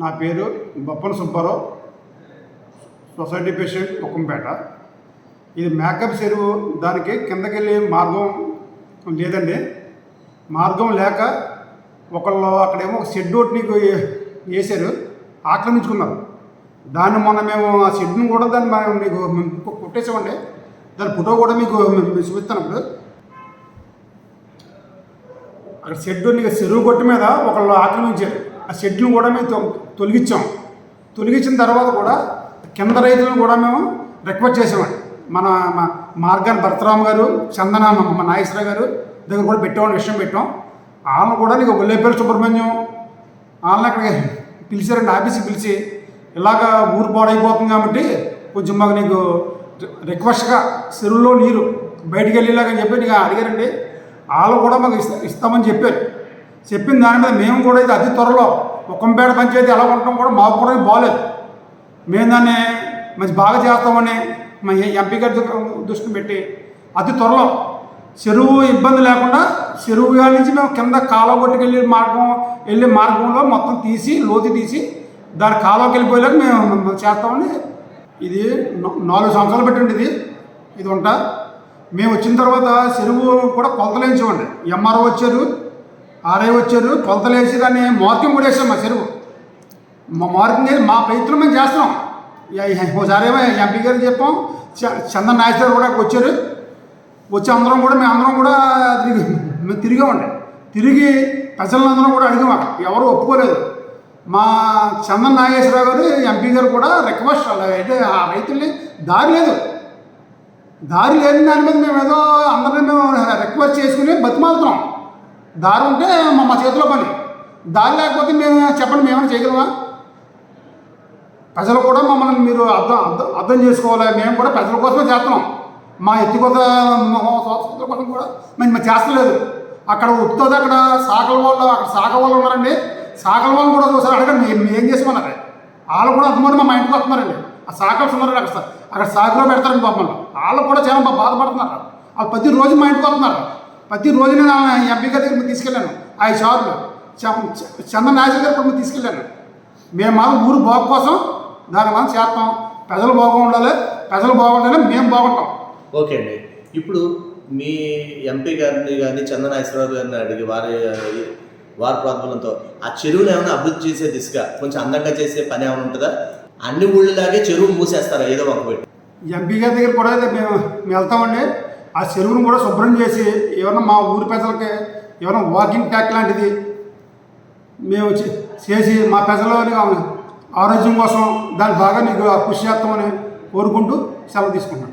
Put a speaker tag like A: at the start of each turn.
A: నా పేరు Boppana Subbarao society patient Kukkampeta. ఇది మేకప్ చెరువు దానికి కిందకెళ్ళి మార్గం లేదండి. మార్గం లేక ఒకళ్ళు అక్కడేమో ఒక షెడ్ ఒకటి నీకు వేశారు ఆక్రమించుకున్నారు. దాన్ని మొన్న మేము ఆ షెడ్ను కూడా దాన్ని మనం మీకు కొట్టేసామండి. దాని ఫోటో కూడా మీకు మేము చూపిస్తాను ఇప్పుడు. అక్కడ షెడ్ నీకు చెరువు కొట్టు మీద ఒకళ్ళు ఆక్రమించారు. ఆ షెడ్ను కూడా మేము తొ- తొలగించాం. తొలగించిన తర్వాత కూడా కింద రైతులను కూడా మేము రిక్వెస్ట్ చేసామండి మన మా- మార్గాన్ భరతరామ్ గారు చందన మా- మా నాగేశ్వర గారు దగ్గర కూడా పెట్టామని విషయం పెట్టాం. వాళ్ళని కూడా నీకు ఒల్లేపల్లి సుబ్రహ్మణ్యం వాళ్ళని అక్కడికి పిలిచారండి ఆఫీస్కి పిలిచి ఇలాగా ఊరు పాడైపోతుంది కాబట్టి కొంచెం మాకు నీకు రిక్వెస్ట్గా చెరువులో నీరు బయటికి వెళ్ళేలాగా అని చెప్పి నీకు అడిగారండి. వాళ్ళు కూడా మాకు ఇస్తా ఇస్తామని చెప్పారు. చెప్పిన దాని మీద మేము కూడా ఇది అతి త్వరలో ఒక్కంపేట పంచాయతీ ఎలా ఉండటం కూడా మాకు కూడా బాగలేదు మేము దాన్ని మంచి బాగా చేస్తామని మా ఎంపీ గారి దగ్గర దృష్టిని పెట్టి అతి త్వరలో చెరువు ఇబ్బంది లేకుండా చెరువు గారి నుంచి మేము కింద కాలువ కొట్టుకెళ్ళే మార్గం వెళ్ళే మార్గంలో మొత్తం తీసి లోతు తీసి దాని కాలువకి వెళ్ళిపోయేలాగా మేము చేస్తామని ఇది నాలుగు సంవత్సరాలు పెట్టండి ఇది ఇది ఉంటా మేము వచ్చిన తర్వాత చెరువు కూడా కొలతలు చూడండి ఎంఆర్ఓ వచ్చారు. ఆరే వచ్చారు కొలతలేసి దాన్ని మార్కింగ్ కూడా మా చెరువు. మా మార్కింగ్ వేసి మా ప్రయత్నం మేము చేస్తున్నాం. ఒకసారి ఏమో ఎంపీ గారు చెప్పాం చ- చందన్ నాయక్ కూడా వచ్చారు. వచ్చి అందరం కూడా మేము అందరం కూడా తిరిగి మేము తిరిగామండి. తిరిగి ప్రజలందరం కూడా అడిగాం ఎవరు ఒప్పుకోలేదు. మా చందన్ నాగేశ్వరరావు గారు ఎంపీ గారు కూడా రిక్వెస్ట్ అయితే ఆ రైతుల్ని దారి లేదు. దారి లేని దాని మీద మేము ఏదో అందరినీ మేము రిక్వెస్ట్ చేసుకుని బతిమాలుతున్నాం. దారి ఉంటే మా మా చేతిలో పని. దారి లేకపోతే మేము చెప్పండి మేమైనా చేయగలమా? ప్రజలు కూడా మమ్మల్ని మీరు అర్థం అర్థం అర్థం చేసుకోవాలి. మేము కూడా ప్రజల కోసమే చేస్తున్నాం. మా ఎత్తికొత స్వాతంత్ర కోసం కూడా మేము మేము చేస్తలేదు. అక్కడ ఉత్తది అక్కడ సాకల వాళ్ళు అక్కడ సాక వాళ్ళు ఉన్నారండి. సాకల వాళ్ళు కూడా ఒకసారి అడగండి. మేము ఏం చేసుకోమన్నారు వాళ్ళు కూడా అందుమని మా ఇంటికి వస్తున్నారండి. ఆ సాకల్స్ ఉన్నారండి అక్కడ అక్కడ సాకులో పెడతారండి మమ్మల్ని. వాళ్ళు కూడా చాలా బాధపడుతున్నారు. వాళ్ళు ప్రతిరోజు మా ఇంటికి వస్తున్నారు. ప్రతి రోజు నేను ఎంపీ గారి దగ్గర తీసుకెళ్ళాను. చ- చ- చంద్ర నాయకుల గారు కూడా తీసుకెళ్ళాను. మేము మాత్రం ఊరు బాగు కోసం దాని మనం చేస్తాం. ప్రజలు బాగుండాలి ప్రజలు బాగుండాలి. మేము బాగుంటాం.
B: ఓకే అండి. ఇప్పుడు మీ ఎంపీ గారిని కానీ చందనాశ్వరరావు గారిని అడిగి వారి వారి ప్రోద్బలంతో ఆ చెరువును ఏమైనా అభివృద్ధి చేసే దిశగా కొంచెం అందంగా చేసే పని ఏమైనా ఉంటుందా? అన్ని ఊళ్ళలాగే చెరువు మూసేస్తారా? ఏదో ఒక
A: ఎంపీ గారి దగ్గర కూడా మేము వెళ్తామండి. ఆ చెరువును కూడా శుభ్రం చేసి ఏమైనా మా ఊరి ప్రజలకి ఏమైనా వాకింగ్ ట్యాక్ లాంటిది మేము చేసి మా ప్రజల ఆరోగ్యం కోసం దాన్ని బాగా నీకు కృషి చేస్తామని కోరుకుంటూ సెలవు తీసుకుంటాం